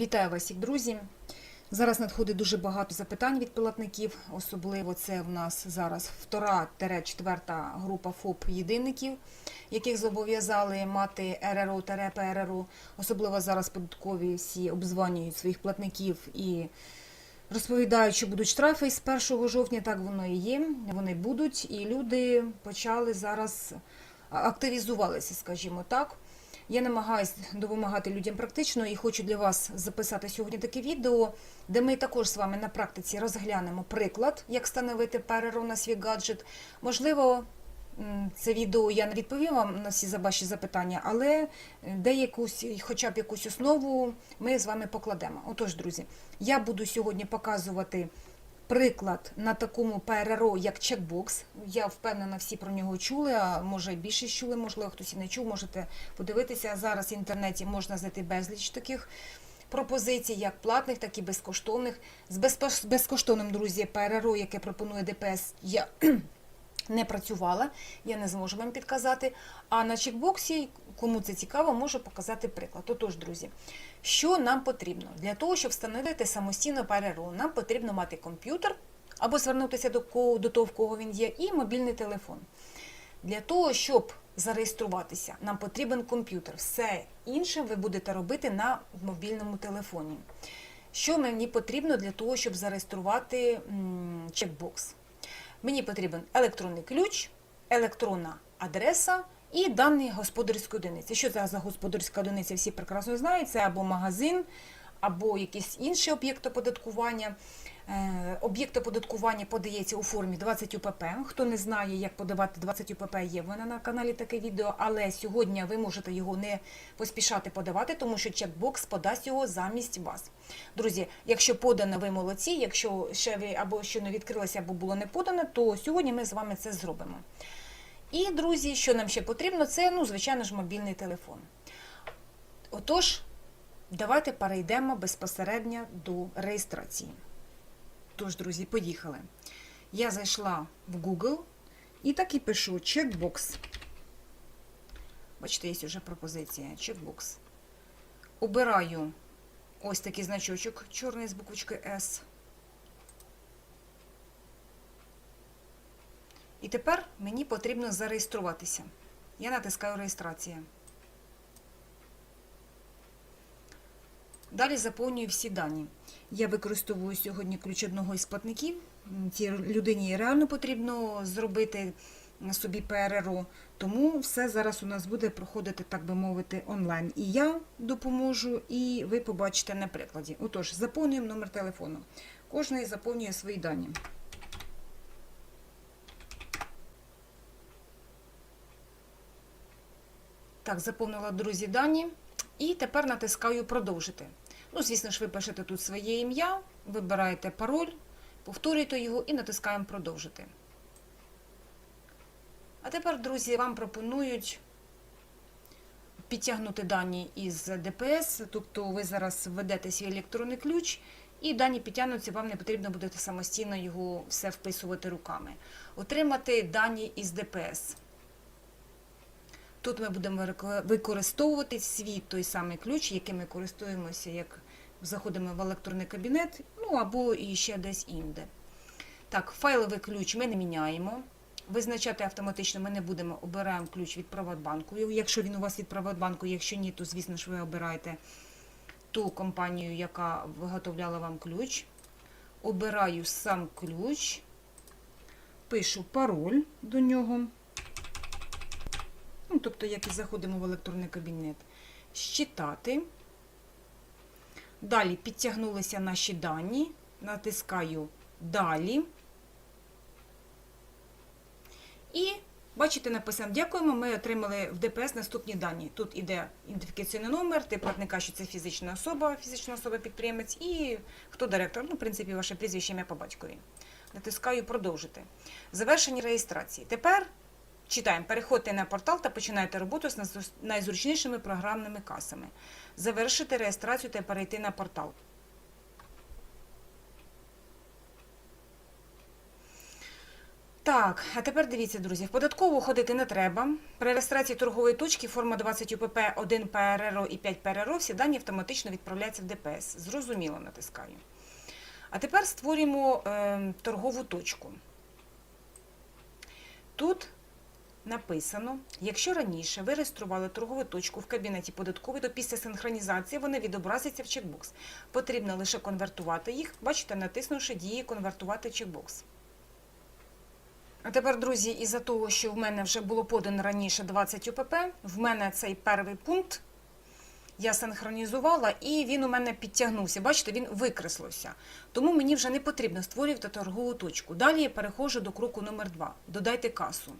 Вітаю вас, всіх, друзі. Зараз надходить дуже багато запитань від платників, особливо це в нас зараз втора-четверта група ФОП-єдинників, яких зобов'язали мати РРО та ПРРО. Особливо зараз податкові всі обзванюють своїх платників і розповідають, що будуть штрафи з 1 жовтня. Так воно і є. Вони будуть, і люди почали зараз активізувалися, скажімо так. Я намагаюся допомагати людям практично і хочу для вас записати сьогодні таке відео, де ми також з вами на практиці розглянемо приклад, як встановити ПРРО на свій гаджет. Можливо, це відео я не відповім вам на всі ваші запитання, але деякусь, хоча б якусь основу ми з вами покладемо. Отож, друзі, я буду сьогодні показувати. Приклад на такому ПРРО, як чекбокс. Я впевнена, всі про нього чули, а може більше чули, можливо, хтось і не чув, можете подивитися. Зараз в інтернеті можна знайти безліч таких пропозицій, як платних, так і безкоштовних. З безкоштовним, друзі, ПРРО, яке пропонує ДПС, я не працювала, я не зможу вам підказати. А на чекбоксі, кому це цікаво, можу показати приклад. Отож, друзі, що нам потрібно? Для того, щоб встановити самостійно ПРРО, нам потрібно мати комп'ютер або звернутися до, кого, до того, в кого він є, і мобільний телефон. Для того, щоб зареєструватися, нам потрібен комп'ютер. Все інше ви будете робити на мобільному телефоні. Що мені потрібно для того, щоб зареєструвати чекбокс? Мені потрібен електронний ключ, електронна адреса і дані господарської одиниці. Що це за господарська одиниця? Всі прекрасно знають. Це або магазин, або якийсь інший об'єкт оподаткування. Е, Об'єкт оподаткування подається у формі 20 УПП. Хто не знає, як подавати 20 УПП, є в мене на каналі таке відео, але сьогодні ви можете його не поспішати подавати, тому що чекбокс подасть його замість вас. Друзі, якщо подано, ви молодці. Якщо ще ви або що не відкрилося, або було не подано, то сьогодні ми з вами це зробимо. І, друзі, що нам ще потрібно, це, ну, звичайно ж, мобільний телефон. Отож, давайте перейдемо безпосередньо до реєстрації. Тож, друзі, поїхали. Я зайшла в Google і так і пишу чекбокс. Бачите, є вже пропозиція. Чекбокс. Обираю ось такий значочок чорний з буквочкою S. І тепер мені потрібно зареєструватися. Я натискаю реєстрація. Далі заповнюю всі дані. Я використовую сьогодні ключ одного із платників. Цій людині реально потрібно зробити собі ПРРО, тому все зараз у нас буде проходити, так би мовити, онлайн. І я допоможу, і ви побачите на прикладі. Отож, заповнюємо номер телефону. Кожний заповнює свої дані. Так, заповнила друзі дані. І тепер натискаю продовжити. Ну, звісно ж, ви пишете тут своє ім'я, вибираєте пароль, повторюєте його і натискаємо продовжити. А тепер, друзі, вам пропонують підтягнути дані із ДПС, тобто ви зараз введете свій електронний ключ, і дані підтягнуться, вам не потрібно буде самостійно його все вписувати руками. Отримати дані із ДПС. Тут ми будемо використовувати свій той самий ключ, яким ми користуємося, як заходимо в електронний кабінет, ну або і ще десь інде. Так, файловий ключ ми не міняємо. Визначати автоматично ми не будемо, обираємо ключ від Приватбанку. Якщо він у вас від Приватбанку, якщо ні, то звісно ж ви обираєте ту компанію, яка виготовляла вам ключ. Обираю сам ключ, пишу пароль до нього. Ну, тобто, як і заходимо в електронний кабінет, щитати. Далі підтягнулися наші дані, натискаю Далі. І, бачите, написано Дякуємо. Ми отримали в ДПС наступні дані. Тут іде ідентифікаційний номер, тип платника, що це фізична особа, фізична особа-підприємець, і хто директор, ну, в принципі, ваше прізвище ім'я по батькові. Натискаю Продовжити. Завершення реєстрації. Тепер Читаємо, переходьте на портал та починайте роботу з найзручнішими програмними касами. Завершити реєстрацію та перейти на портал. Так, а тепер дивіться, друзі, в податкову ходити не треба. При реєстрації торгової точки форма 20 УПП 1 ПРРО і 5 ПРРО всі дані автоматично відправляються в ДПС. Зрозуміло натискаю. А тепер створюємо е, торгову точку. Тут написано, якщо раніше ви реєстрували торгову точку в кабінеті податкової, то після синхронізації вони відобразяться в чекбокс. Потрібно лише конвертувати їх, бачите, натиснувши дії конвертувати чекбокс. А тепер, друзі, із-за того, що в мене вже було подано раніше 20 УПП, в мене цей перший пункт я синхронізувала, і він у мене підтягнувся. Бачите, він викреслився. Тому мені вже не потрібно створювати торгову точку. Далі я переходжу до кроку номер 2 Додайте касу.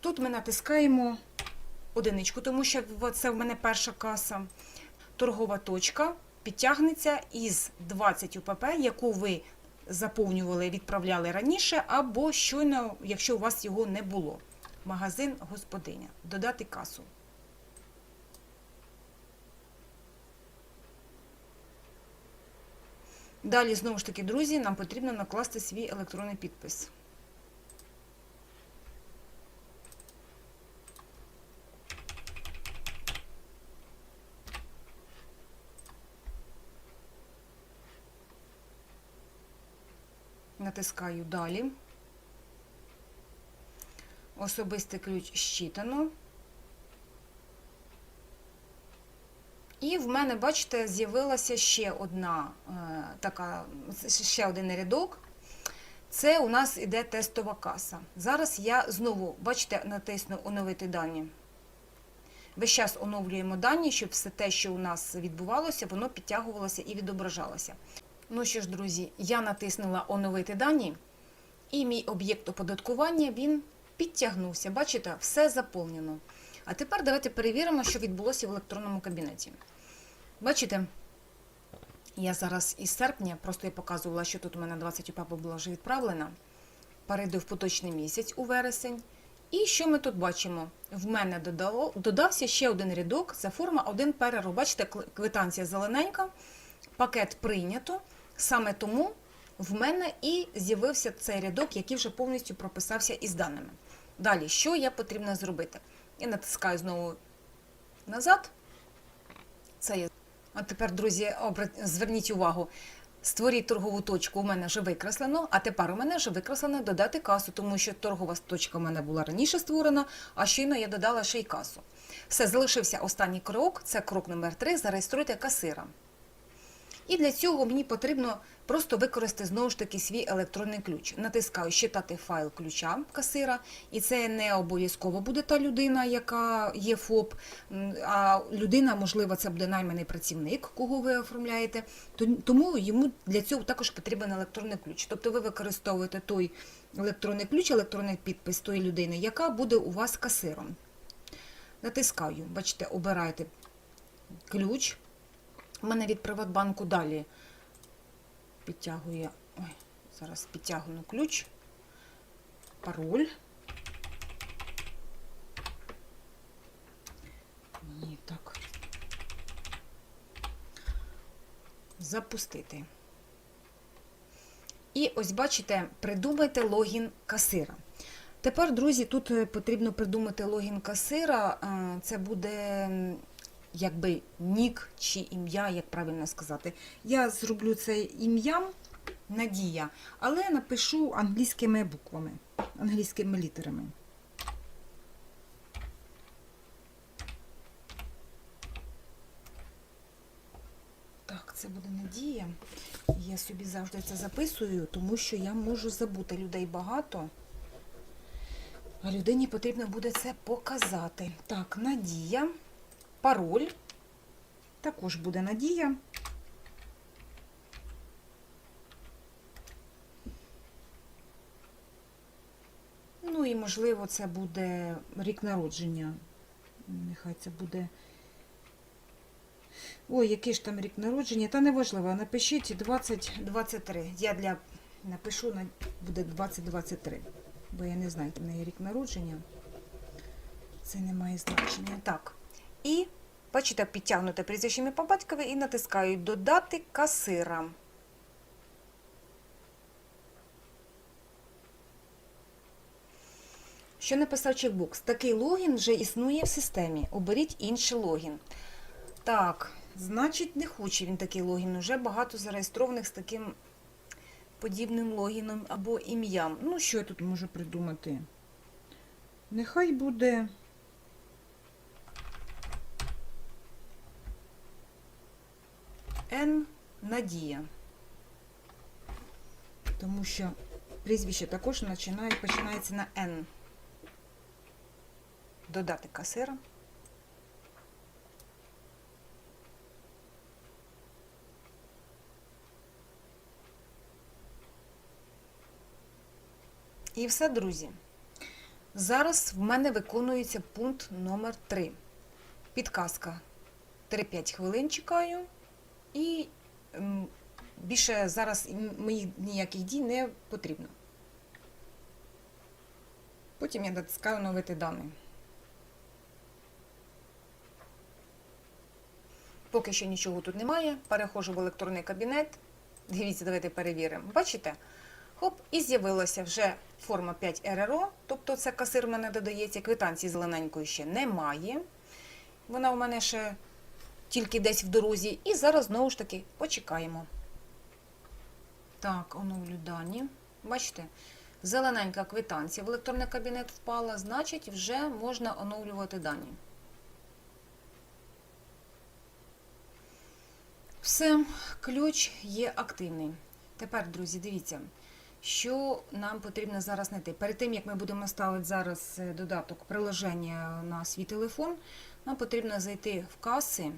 Тут ми натискаємо одиничку, тому що це в мене перша каса. Торгова точка підтягнеться із 20 УПП, яку ви заповнювали, відправляли раніше, або щойно, якщо у вас його не було. Магазин господиня. Додати касу. Далі, знову ж таки, друзі, нам потрібно накласти свій електронний підпис. Натискаю далі. Особистий ключ щитано. І в мене, бачите, з'явилася ще одна е, така, ще один рядок. Це у нас іде тестова каса. Зараз я знову, бачите, натисну оновити дані. Весь час оновлюємо дані, щоб все те, що у нас відбувалося, воно підтягувалося і відображалося. Ну що ж, друзі, я натиснула оновити дані, і мій об'єкт оподаткування він підтягнувся. Бачите, все заповнено. А тепер давайте перевіримо, що відбулося в електронному кабінеті. Бачите, я зараз із серпня, просто я показувала, що тут у мене 20 УПАП була вже відправлена. Перейду в поточний місяць у вересень. І що ми тут бачимо? В мене додало, додався ще один рядок, це форма 1 ПРРО. Бачите, квитанція зелененька, пакет прийнято. Саме тому в мене і з'явився цей рядок, який вже повністю прописався із даними. Далі, що я потрібно зробити? Я натискаю знову назад. Це є. А тепер, друзі, зверніть увагу. Створіть торгову точку у мене вже викреслено, а тепер у мене вже викреслено додати касу, тому що торгова точка у мене була раніше створена, а щойно я додала ще й касу. Все, залишився останній крок, це крок номер 3 Зареєструйте касира. І для цього мені потрібно просто використати знову ж таки свій електронний ключ. Натискаю «Щитати файл ключа касира, і це не обов'язково буде та людина, яка є ФОП, а людина, можливо, це буде найманий працівник, кого ви оформляєте. Тому йому для цього також потрібен електронний ключ. Тобто ви використовуєте той електронний ключ, електронний підпис тої людини, яка буде у вас касиром. Натискаю, бачите, обираєте ключ. У мене від Приватбанку далі підтягує, ой, зараз підтягну ключ, пароль. Ні, так. Запустити. І ось бачите, придумайте логін касира. Тепер, друзі, тут потрібно придумати логін касира. Це буде якби нік чи ім'я, як правильно сказати. Я зроблю це ім'ям Надія, але напишу англійськими буквами, англійськими літерами. Так, це буде Надія. Я собі завжди це записую, тому що я можу забути людей багато. А людині потрібно буде це показати. Так, Надія. Пароль. Також буде Надія. Ну і, можливо, це буде рік народження. Нехай це буде. Ой, який ж там рік народження? Та неважливо, напишіть 2023. Я для напишу, буде 2023. Бо я не знаю, в неї рік народження. Це не має значення. Так і, бачите, підтягнуте прізвище ім'я по батькові і натискають Додати касира. Що написав чекбукс? Такий логін вже існує в системі. Оберіть інший логін. Так, значить, не хоче він такий логін. Уже багато зареєстрованих з таким подібним логіном або ім'ям. Ну, що я тут можу придумати? Нехай буде. Н Надія. Тому що прізвище також починає, починається на Н. Додати касира. І все, друзі. Зараз в мене виконується пункт номер 3. Підказка. 3-5 хвилин чекаю. І більше зараз моїх ніяких дій не потрібно. Потім я натискаю оновити дані. Поки що нічого тут немає. Переходжу в електронний кабінет. Дивіться, давайте перевіримо. Бачите? Хоп, і з'явилася вже форма 5 РРО, тобто це касир в мене додається, квитанції зелененької ще немає. Вона у мене ще тільки десь в дорозі. І зараз знову ж таки почекаємо. Так, оновлю дані. Бачите, зелененька квитанція в електронний кабінет впала, значить, вже можна оновлювати дані. Все, ключ є активний. Тепер, друзі, дивіться, що нам потрібно зараз знайти. Перед тим, як ми будемо ставити зараз е, додаток приложення на свій телефон, нам потрібно зайти в каси.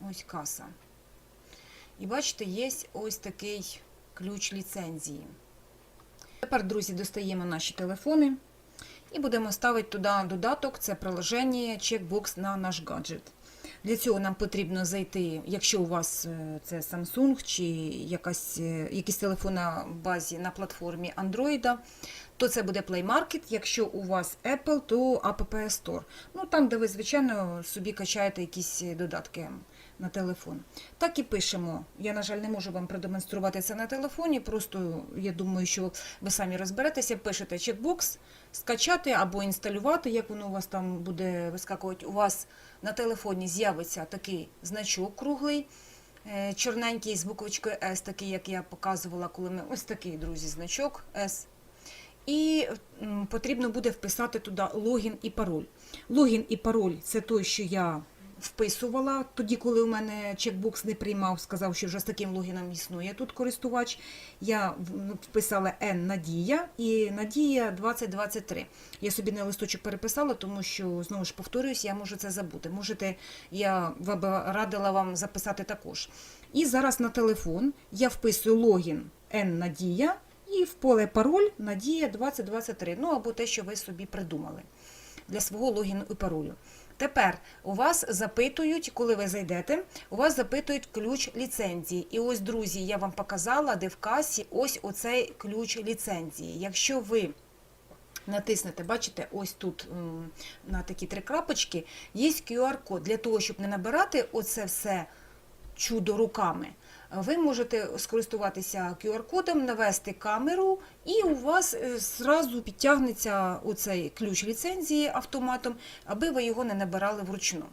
Ось каса. І бачите, є ось такий ключ ліцензії. Тепер, друзі, достаємо наші телефони і будемо ставити туди додаток, це приложення чекбокс на наш гаджет. Для цього нам потрібно зайти, якщо у вас е, це Samsung чи якась, е, якийсь телефон на базі на платформі Android, то це буде Play Market. Якщо у вас Apple, то App Store. Ну там, де ви, звичайно, собі качаєте якісь додатки на телефон. Так і пишемо. Я, на жаль, не можу вам продемонструвати це на телефоні. Просто я думаю, що ви самі розберетеся. Пишете чекбокс, скачати або інсталювати, як воно у вас там буде вискакувати. У вас на телефоні з'явиться такий значок круглий, е, чорненький з буквочкою S, такий, як я показувала, коли ми ось такий, друзі, значок S. І потрібно буде вписати туди логін і пароль. Логін і пароль це той, що я вписувала тоді, коли у мене чекбокс не приймав, сказав, що вже з таким логіном існує тут користувач. Я вписала N Надія і Надія 2023. Я собі на листочок переписала, тому що знову ж повторююсь, я можу це забути. Можете, я радила вам записати також. І зараз на телефон я вписую логін N Надія і в поле пароль Надія 2023. Ну або те, що ви собі придумали для свого логіну і паролю. Тепер у вас запитують, коли ви зайдете, у вас запитують ключ ліцензії. І ось, друзі, я вам показала, де в касі ось оцей ключ ліцензії. Якщо ви натиснете, бачите, ось тут на такі три крапочки, є QR-код. Для того, щоб не набирати оце все чудо руками, ви можете скористуватися QR-кодом, навести камеру, і у вас е, зразу підтягнеться оцей ключ ліцензії автоматом, аби ви його не набирали вручну.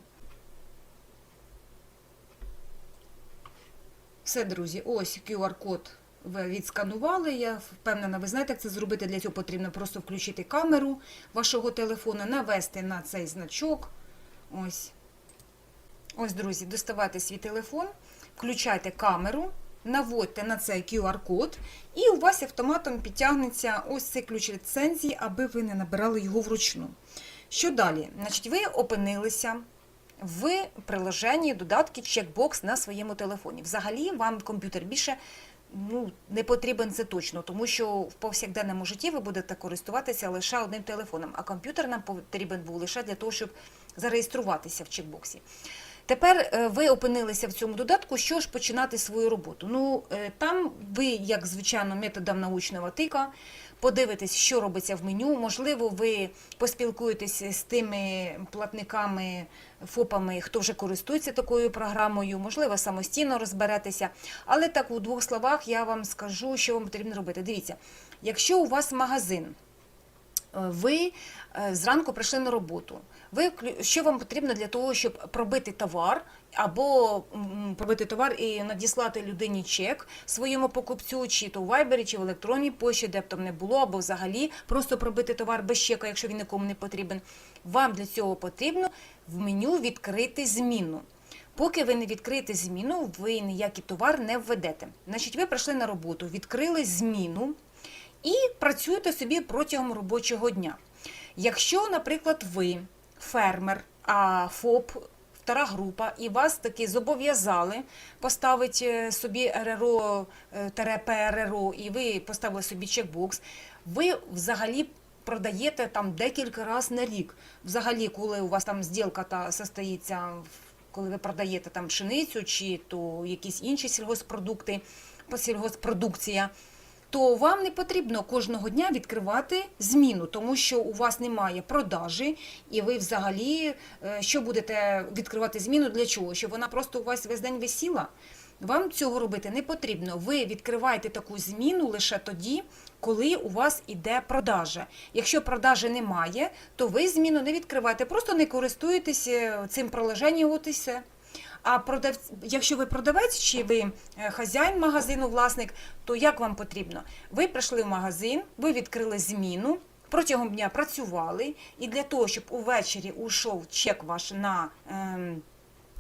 Все, друзі, ось QR-код ви відсканували. Я впевнена, ви знаєте, як це зробити. Для цього потрібно просто включити камеру вашого телефону, навести на цей значок. Ось. Ось, друзі, доставайте свій телефон, включайте камеру, наводьте на цей QR-код, і у вас автоматом підтягнеться ось цей ключ ліцензії, аби ви не набирали його вручну. Що далі? Значить, ви опинилися в приложенні додатки чекбокс на своєму телефоні. Взагалі, вам комп'ютер більше ну, не потрібен це точно, тому що в повсякденному житті ви будете користуватися лише одним телефоном, а комп'ютер нам потрібен був лише для того, щоб зареєструватися в чекбоксі. Тепер е, ви опинилися в цьому додатку, що ж починати свою роботу. Ну, е, там ви, як звичайно, методом научного тика, подивитесь, що робиться в меню. Можливо, ви поспілкуєтеся з тими платниками, ФОПами, хто вже користується такою програмою, можливо, самостійно розберетеся. Але так у двох словах я вам скажу, що вам потрібно робити. Дивіться, якщо у вас магазин, ви е, зранку прийшли на роботу. Ви що вам потрібно для того, щоб пробити товар або пробити товар і надіслати людині чек своєму покупцю, чи то у Вайбері, чи в електронній пошті, де б там не було, або взагалі просто пробити товар без чека, якщо він нікому не потрібен. Вам для цього потрібно в меню відкрити зміну. Поки ви не відкриєте зміну, ви ніякий товар не введете. Значить, ви прийшли на роботу, відкрили зміну і працюєте собі протягом робочого дня. Якщо, наприклад, ви фермер, а ФОП, втора група, і вас таки зобов'язали поставити е, собі РРО, е, ПРРО, і ви поставили собі чекбокс, ви взагалі продаєте там декілька разів на рік. Взагалі, коли у вас там зділка та состоїться, коли ви продаєте там пшеницю чи то якісь інші сільгоспродукти, сільгоспродукція, то вам не потрібно кожного дня відкривати зміну, тому що у вас немає продажі, і ви взагалі е, що будете відкривати зміну для чого? Щоб вона просто у вас весь день висіла? Вам цього робити не потрібно. Ви відкриваєте таку зміну лише тоді, коли у вас іде продажа. Якщо продажі немає, то ви зміну не відкриваєте, просто не користуєтесь е, цим все. А продав... якщо ви продавець чи ви е, хазяїн магазину, власник, то як вам потрібно? Ви прийшли в магазин, ви відкрили зміну, протягом дня працювали, і для того, щоб увечері уйшов чек ваш на. Ем...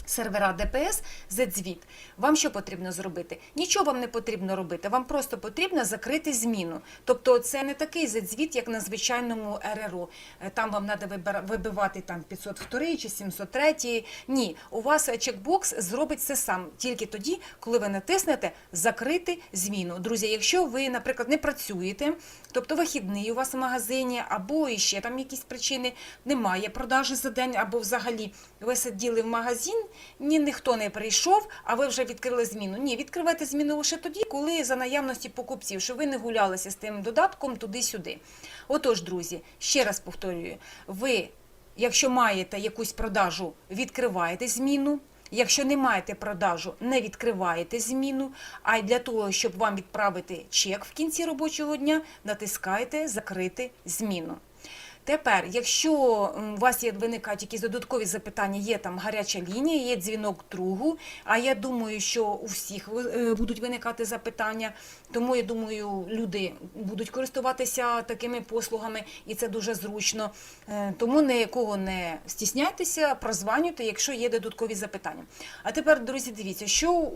Сервера ДПС ZZVIT, вам що потрібно зробити? Нічого вам не потрібно робити, вам просто потрібно закрити зміну. Тобто це не такий ZZVIT, як на звичайному РРО. Е, Там вам треба вибивати там 502 чи 703. Ні, у вас чекбокс зробить це сам тільки тоді, коли ви натиснете закрити зміну. Друзі, якщо ви, наприклад, не працюєте, тобто вихідний у вас в магазині, або іще там якісь причини немає продажі за день, або взагалі ви сиділи в магазин, ні ніхто не прийшов, а ви вже відкрили зміну. Ні, відкривайте зміну лише тоді, коли за наявності покупців, щоб ви не гулялися з тим додатком туди-сюди. Отож, друзі, ще раз повторюю, ви, якщо маєте якусь продажу, відкриваєте зміну. Якщо не маєте продажу, не відкриваєте зміну. А й для того, щоб вам відправити чек в кінці робочого дня, натискаєте закрити зміну. Тепер, якщо у вас є виникають якісь додаткові запитання, є там гаряча лінія, є дзвінок другу. А я думаю, що у всіх е, будуть виникати запитання, тому я думаю, люди будуть користуватися такими послугами, і це дуже зручно. Е, Тому ніякого не стісняйтеся, прозванюйте, якщо є додаткові запитання. А тепер, друзі, дивіться, що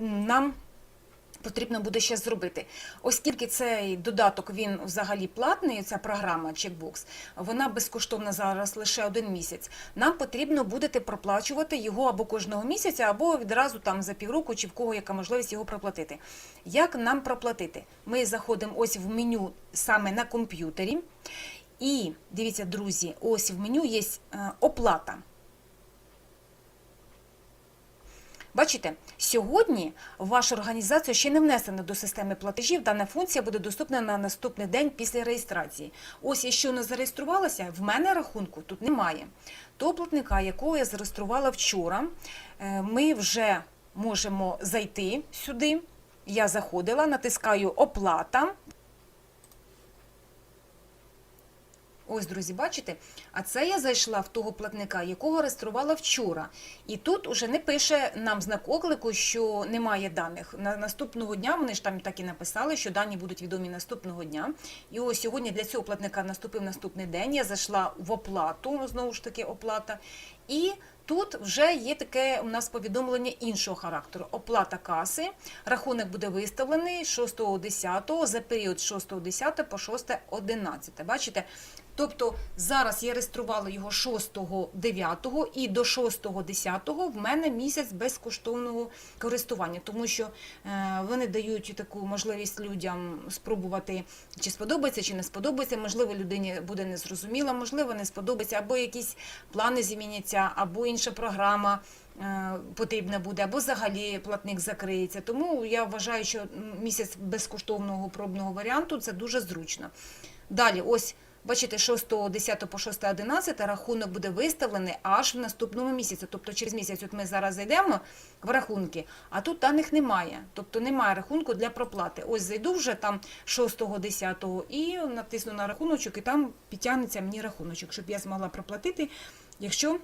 нам потрібно буде ще зробити. Оскільки цей додаток він взагалі платний, ця програма Checkbox, вона безкоштовна зараз лише один місяць. Нам потрібно будете проплачувати його або кожного місяця, або відразу там за півроку, чи в кого яка можливість його проплатити. Як нам проплатити? Ми заходимо ось в меню саме на комп'ютері. І дивіться, друзі, ось в меню є е, оплата. Бачите, сьогодні ваша організація ще не внесена до системи платежів. Дана функція буде доступна на наступний день після реєстрації. Ось я щойно зареєструвалася, в мене рахунку тут немає. Того платника, якого я зареєструвала вчора, е, ми вже можемо зайти сюди. Я заходила, натискаю оплата. Ось, друзі, бачите? А це я зайшла в того платника, якого реєструвала вчора. І тут уже не пише нам знак оклику, що немає даних. На наступного дня вони ж там так і написали, що дані будуть відомі наступного дня. І ось сьогодні для цього платника наступив наступний день. Я зайшла в оплату, знову ж таки, оплата. І тут вже є таке у нас повідомлення іншого характеру. Оплата каси. Рахунок буде виставлений 6.10 за період 6.10 по 6.11. Бачите? Тобто зараз я реєструвала його 6.9 і до 6.10 в мене місяць безкоштовного користування, тому що е, вони дають таку можливість людям спробувати, чи сподобається, чи не сподобається. Можливо, людині буде незрозуміла, можливо, не сподобається, або якісь плани зміняться, або інша програма. е, Потрібна буде, або взагалі платник закриється. Тому я вважаю, що місяць безкоштовного пробного варіанту це дуже зручно. Далі, ось Бачите, 6, 10 по 6, 11 рахунок буде виставлений аж в наступному місяці. Тобто через місяць, от ми зараз зайдемо в рахунки, а тут даних немає. Тобто немає рахунку для проплати. Ось зайду вже там 6, 10 і натисну на рахуночок, і там підтягнеться мені рахуночок, щоб я змогла проплатити, якщо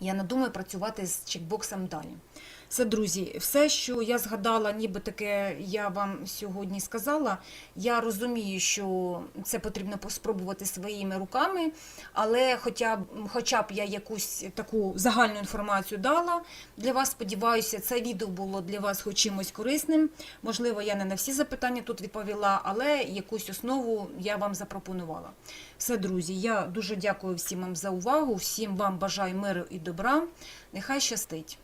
я не думаю працювати з чекбоксом далі. Це, друзі, все, що я згадала, ніби таке я вам сьогодні сказала. Я розумію, що це потрібно спробувати своїми руками, але хоча б, хоча б я якусь таку загальну інформацію дала для вас, сподіваюся, це відео було для вас хоч чимось корисним. Можливо, я не на всі запитання тут відповіла, але якусь основу я вам запропонувала. Все, друзі, я дуже дякую всім вам за увагу, всім вам бажаю миру і добра. Нехай щастить!